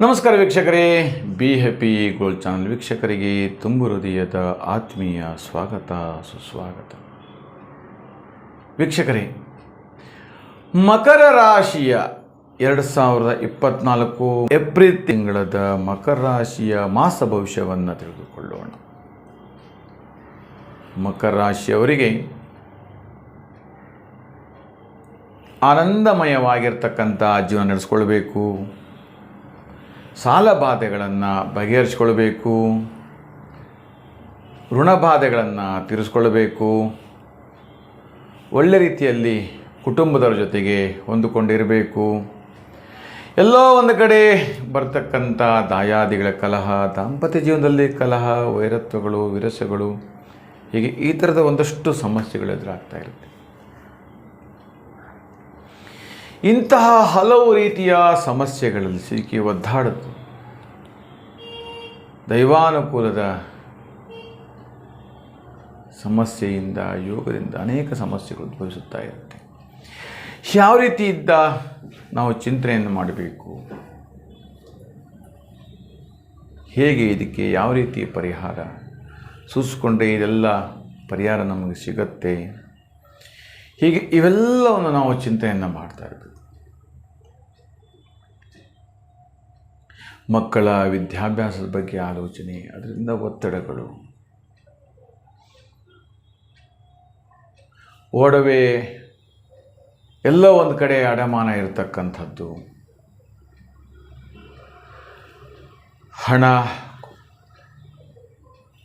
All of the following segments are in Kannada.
ನಮಸ್ಕಾರ ವೀಕ್ಷಕರೇ, ಬಿ ಹ್ಯಾಪಿ ಗೋಲ್ಡ್ ಚಾನಲ್ ವೀಕ್ಷಕರಿಗೆ ತುಂಬು ಹೃದಯದ ಆತ್ಮೀಯ ಸ್ವಾಗತ, ಸುಸ್ವಾಗತ. ವೀಕ್ಷಕರೇ, ಮಕರ ರಾಶಿಯ ಎರಡು ಸಾವಿರದ ಇಪ್ಪತ್ನಾಲ್ಕು ಏಪ್ರಿಲ್ ತಿಂಗಳದ ಮಕರ ರಾಶಿಯ ಮಾಸ ಭವಿಷ್ಯವನ್ನು ತಿಳಿದುಕೊಳ್ಳೋಣ. ಮಕರ ರಾಶಿಯವರಿಗೆ ಆನಂದಮಯವಾಗಿರ್ತಕ್ಕಂಥ ಜೀವನ ನಡೆಸ್ಕೊಳ್ಬೇಕು. ಸಾಲ ಬಾಧೆಗಳನ್ನು ಬಗೆಹರಿಸ್ಕೊಳ್ಬೇಕು. ಋಣಬಾಧೆಗಳನ್ನು ತೀರಿಸ್ಕೊಳ್ಬೇಕು. ಒಳ್ಳೆ ರೀತಿಯಲ್ಲಿ ಕುಟುಂಬದವರ ಜೊತೆಗೆ ಹೊಂದಿಕೊಂಡಿರಬೇಕು. ಎಲ್ಲೋ ಒಂದು ಕಡೆ ಬರ್ತಕ್ಕಂಥ ದಾಯಾದಿಗಳ ಕಲಹ, ದಾಂಪತ್ಯ ಜೀವನದಲ್ಲಿ ಕಲಹ, ವೈರತ್ವಗಳು, ವಿರಸಗಳು, ಹೀಗೆ ಈ ಥರದ ಒಂದಷ್ಟು ಸಮಸ್ಯೆಗಳು ಎದುರಾಗ್ತಾ ಇರುತ್ತೆ. ಇಂತಹ ಹಲವು ರೀತಿಯ ಸಮಸ್ಯೆಗಳಲ್ಲಿ ಸಿಕ್ಕಿ ಒದ್ದಾಡುತ್ತೆ. ದೈವಾನುಕೂಲದ ಸಮಸ್ಯೆಯಿಂದ, ಯೋಗದಿಂದ ಅನೇಕ ಸಮಸ್ಯೆಗಳು ಉದ್ಭವಿಸುತ್ತಾ ಇರುತ್ತೆ. ಯಾವ ರೀತಿ ಇದ್ದ ನಾವು ಚಿಂತನೆಯನ್ನು ಮಾಡಬೇಕು? ಹೇಗೆ ಇದಕ್ಕೆ ಯಾವ ರೀತಿ ಪರಿಹಾರ? ಸೂಚಿಸ್ಕೊಂಡ್ರೆ ಇದೆಲ್ಲ ಪರಿಹಾರ ನಮಗೆ ಸಿಗತ್ತೆ. ಹೀಗೆ ಇವೆಲ್ಲವನ್ನು ನಾವು ಚಿಂತೆಯನ್ನು ಮಾಡ್ತಾ ಇರಬೇಕು ಮಕ್ಕಳ ವಿದ್ಯಾಭ್ಯಾಸದ ಬಗ್ಗೆ ಆಲೋಚನೆ, ಅದರಿಂದ ಒತ್ತಡಗಳು. ಒಡವೆ ಎಲ್ಲ ಒಂದು ಕಡೆ ಅಡಮಾನ ಇರತಕ್ಕಂಥದ್ದು. ಹಣ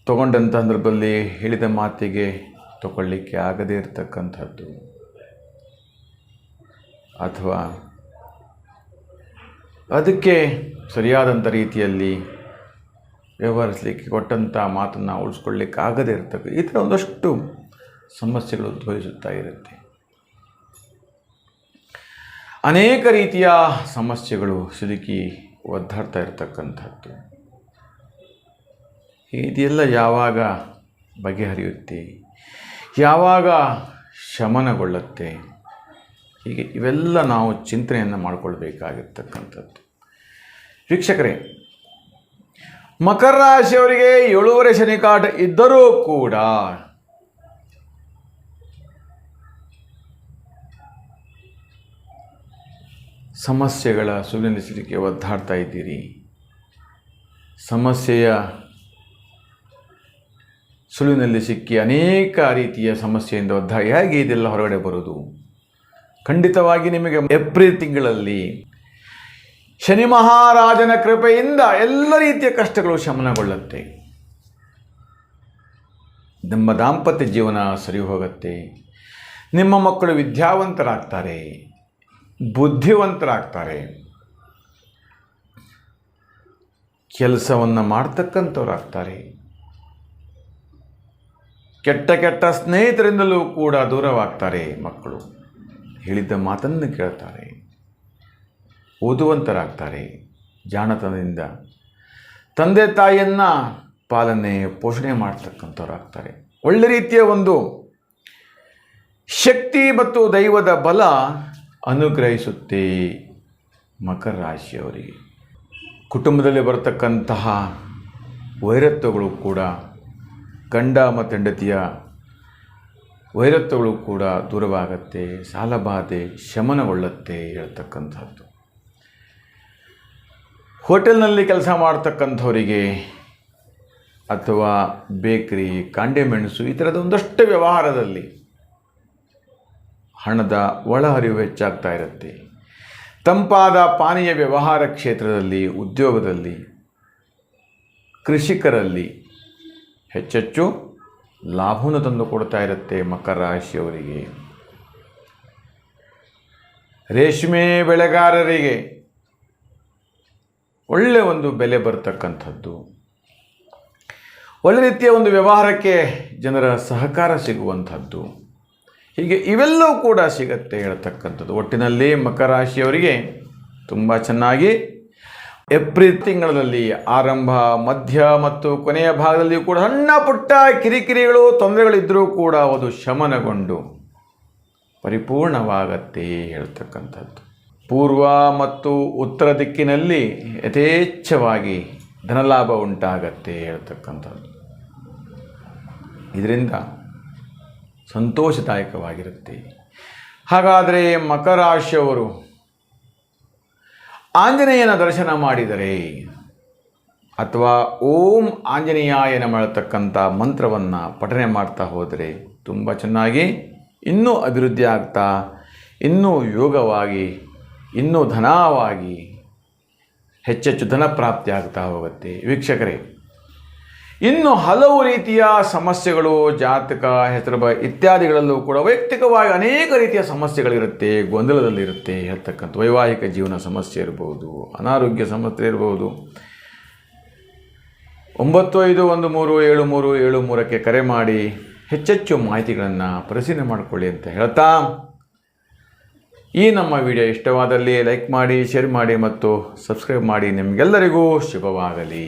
ತಗೊಂಡಂಥ ಸಂದರ್ಭದಲ್ಲಿ ಹೇಳಿದ ಮಾತಿಗೆ ತಗೊಳ್ಳಿಕ್ಕೆ ಆಗದೇ ಇರತಕ್ಕಂಥದ್ದು. ಅಥವಾ ಅದಕ್ಕೆ ಸರಿಯಾದಂಥ ರೀತಿಯಲ್ಲಿ ವ್ಯವಹರಿಸಲಿಕ್ಕೆ ಕೊಟ್ಟಂಥ ಮಾತನ್ನು ಉಳಿಸ್ಕೊಳ್ಳಿಕ್ಕೆ ಆಗದೇ ಇರತಕ್ಕ, ಈ ಥರ ಒಂದಷ್ಟು ಸಮಸ್ಯೆಗಳು ಉದ್ಭವಿಸುತ್ತಾ ಇರುತ್ತೆ. ಅನೇಕ ರೀತಿಯ ಸಮಸ್ಯೆಗಳು ಸಿಲುಕಿ ಒದ್ದಾಡ್ತಾ ಇರತಕ್ಕಂಥದ್ದು. ಇದೆಲ್ಲ ಯಾವಾಗ ಬಗೆಹರಿಯುತ್ತೆ ಯಾವಾಗ ಶಮನಗೊಳ್ಳುತ್ತೆ? ಹೀಗೆ ಇವೆಲ್ಲ ನಾವು ಚಿಂತನೆಯನ್ನು ಮಾಡಿಕೊಳ್ಬೇಕಾಗಿರ್ತಕ್ಕಂಥದ್ದು. ವೀಕ್ಷಕರೇ, ಮಕರ ರಾಶಿಯವರಿಗೆ ಏಳೂವರೆ ಶನಿಕಾಟ ಇದ್ದರೂ ಕೂಡ ಸಮಸ್ಯೆಗಳ ಸುಳಿನಲ್ಲಿ ಸಿಲುಕಿ ಒದ್ದಾಡ್ತಾ ಇದ್ದೀರಿ. ಸಮಸ್ಯೆಯ ಸುಳಿನಲ್ಲಿ ಸಿಕ್ಕಿ ಅನೇಕ ರೀತಿಯ ಸಮಸ್ಯೆಯಿಂದ ಒದ್ದಾಗಿ ಹೇಗೆ ಇದೆಲ್ಲ ಹೊರಗಡೆ ಬರೋದು ಖಂಡಿತವಾಗಿ ನಿಮಗೆ ಏಪ್ರಿಲ್ ತಿಂಗಳಲ್ಲಿ ಶನಿ ಮಹಾರಾಜನ ಕೃಪೆಯಿಂದ ಎಲ್ಲ ರೀತಿಯ ಕಷ್ಟಗಳು ಶಮನಗೊಳ್ಳುತ್ತೆ. ನಿಮ್ಮ ದಾಂಪತ್ಯ ಜೀವನ ಸರಿ ಹೋಗುತ್ತೆ. ನಿಮ್ಮ ಮಕ್ಕಳು ವಿದ್ಯಾವಂತರಾಗ್ತಾರೆ, ಬುದ್ಧಿವಂತರಾಗ್ತಾರೆ. ಕೆಲಸವನ್ನು ಮಾಡ್ತಕ್ಕಂಥವ್ರಾಗ್ತಾರೆ. ಕೆಟ್ಟ ಕೆಟ್ಟ ಸ್ನೇಹಿತರಿಂದಲೂ ಕೂಡ ದೂರವಾಗ್ತಾರೆ ಮಕ್ಕಳು. ಹೇಳಿದ್ದ ಮಾತನ್ನು ಕೇಳ್ತಾರೆ. ಓದುವಂತರಾಗ್ತಾರೆ. ಜಾಣತನದಿಂದ ತಂದೆ ತಾಯಿಯನ್ನು ಪಾಲನೆ, ಪೋಷಣೆ ಮಾಡ್ತಕ್ಕಂಥವ್ರಾಗ್ತಾರೆ. ಒಳ್ಳೆ ರೀತಿಯ ಒಂದು ಶಕ್ತಿ ಮತ್ತು ದೈವದ ಬಲ ಅನುಗ್ರಹಿಸುತ್ತೆ ಮಕರ ರಾಶಿಯವರಿಗೆ. ಕುಟುಂಬದಲ್ಲಿ ಬರತಕ್ಕಂತಹ ವೈರತ್ವಗಳು ಕೂಡ ಗಂಡ ಮತ್ತು ಹೆಂಡತಿಯ ವೈರತ್ವಗಳು ಕೂಡ ದೂರವಾಗತ್ತೆ, ಸಾಲಬಾಧೆ ಶಮನಗೊಳ್ಳುತ್ತೆ ಹೇಳ್ತಕ್ಕಂಥದ್ದು. ಹೋಟೆಲ್ನಲ್ಲಿ ಕೆಲಸ ಮಾಡ್ತಕ್ಕಂಥವರಿಗೆ ಅಥವಾ ಬೇಕ್ರಿ, ಕಾಂಡೆ ಮೆಣಸು ಈ ಥರದ ಒಂದಷ್ಟು ವ್ಯವಹಾರದಲ್ಲಿ ಹಣದ ಒಳಹರಿವು ಹೆಚ್ಚಾಗ್ತಾ ಇರುತ್ತೆ. ತಂಪಾದ ಪಾನೀಯ ವ್ಯವಹಾರ ಕ್ಷೇತ್ರದಲ್ಲಿ, ಉದ್ಯೋಗದಲ್ಲಿ, ಕೃಷಿಕರಲ್ಲಿ ಹೆಚ್ಚೆಚ್ಚು ಲಾಭವನ್ನು ತಂದು ಕೊಡ್ತಾ ಇರುತ್ತೆ ಮಕರ ರಾಶಿಯವರಿಗೆ. ರೇಷ್ಮೆ ಬೆಳೆಗಾರರಿಗೆ ಒಳ್ಳೆ ಒಂದು ಬೆಲೆ ಬರ್ತಕ್ಕಂಥದ್ದು. ಒಳ್ಳೆ ರೀತಿಯ ಒಂದು ವ್ಯವಹಾರಕ್ಕೆ ಜನರ ಸಹಕಾರ ಸಿಗುವಂಥದ್ದು. ಹೀಗೆ ಇವೆಲ್ಲವೂ ಕೂಡ ಸಿಗತ್ತೆ ಹೇಳ್ತಕ್ಕಂಥದ್ದು. ಒಟ್ಟಿನಲ್ಲಿ ಮಕರ ರಾಶಿಯವರಿಗೆ ತುಂಬ ಚೆನ್ನಾಗಿ ಏಪ್ರಿಲ್ ತಿಂಗಳಲ್ಲಿ ಆರಂಭ, ಮಧ್ಯ ಮತ್ತು ಕೊನೆಯ ಭಾಗದಲ್ಲಿ ಕೂಡ ಸಣ್ಣ ಪುಟ್ಟ ಕಿರಿಕಿರಿಗಳು ತೊಂದರೆಗಳಿದ್ದರೂ ಕೂಡ ಅದು ಶಮನಗೊಂಡು ಪರಿಪೂರ್ಣವಾಗತ್ತೆ ಹೇಳ್ತಕ್ಕಂಥದ್ದು. ಪೂರ್ವ ಮತ್ತು ಉತ್ತರ ದಿಕ್ಕಿನಲ್ಲಿ ಯಥೇಚ್ಛವಾಗಿ ಧನಲಾಭ ಉಂಟಾಗತ್ತೆ ಹೇಳ್ತಕ್ಕಂಥದ್ದು. ಇದರಿಂದ ಸಂತೋಷದಾಯಕವಾಗಿರುತ್ತೆ. ಹಾಗಾದರೆ ಮಕರ ರಾಶಿಯವರು ಆಂಜನೇಯನ ದರ್ಶನ ಮಾಡಿದರೆ ಅಥವಾ ಓಂ ಆಂಜನೇಯನ ಮಾಡತಕ್ಕಂಥ ಮಂತ್ರವನ್ನು ಪಠನೆ ಮಾಡ್ತಾ ಹೋದರೆ ತುಂಬ ಚೆನ್ನಾಗಿ, ಇನ್ನೂ ಅಭಿವೃದ್ಧಿ ಆಗ್ತಾ, ಇನ್ನೂ ಯೋಗವಾಗಿ, ಇನ್ನೂ ಧನವಾಗಿ, ಹೆಚ್ಚೆಚ್ಚು ಧನ ಪ್ರಾಪ್ತಿ ಆಗ್ತಾ ಹೋಗುತ್ತೆ. ವೀಕ್ಷಕರೇ ಇನ್ನು ಹಲವು ರೀತಿಯ ಸಮಸ್ಯೆಗಳು, ಜಾತಕ ಹೆಸರು ಬ ಇತ್ಯಾದಿಗಳಲ್ಲೂ ಕೂಡ ವೈಯಕ್ತಿಕವಾಗಿ ಅನೇಕ ರೀತಿಯ ಸಮಸ್ಯೆಗಳಿರುತ್ತೆ, ಗೊಂದಲದಲ್ಲಿರುತ್ತೆ, ಹೇಳ್ತಕ್ಕಂಥ ವೈವಾಹಿಕ ಜೀವನ ಸಮಸ್ಯೆ ಇರ್ಬೋದು, ಅನಾರೋಗ್ಯ ಸಮಸ್ಯೆ ಇರ್ಬೋದು. ಒಂಬತ್ತು ಐದು ಒಂದು ಮೂರು ಏಳು ಮೂರು ಏಳು ಮೂರಕ್ಕೆ ಕರೆ ಮಾಡಿ ಹೆಚ್ಚೆಚ್ಚು ಮಾಹಿತಿಗಳನ್ನು ಪರಿಶೀಲನೆ ಮಾಡಿಕೊಳ್ಳಿ ಅಂತ ಹೇಳ್ತಾ. ಈ ನಮ್ಮ ವಿಡಿಯೋ ಇಷ್ಟವಾದಲ್ಲಿ ಲೈಕ್ ಮಾಡಿ, ಶೇರ್ ಮಾಡಿ ಮತ್ತು ಸಬ್ಸ್ಕ್ರೈಬ್ ಮಾಡಿ ನಿಮಗೆಲ್ಲರಿಗೂ ಶುಭವಾಗಲಿ.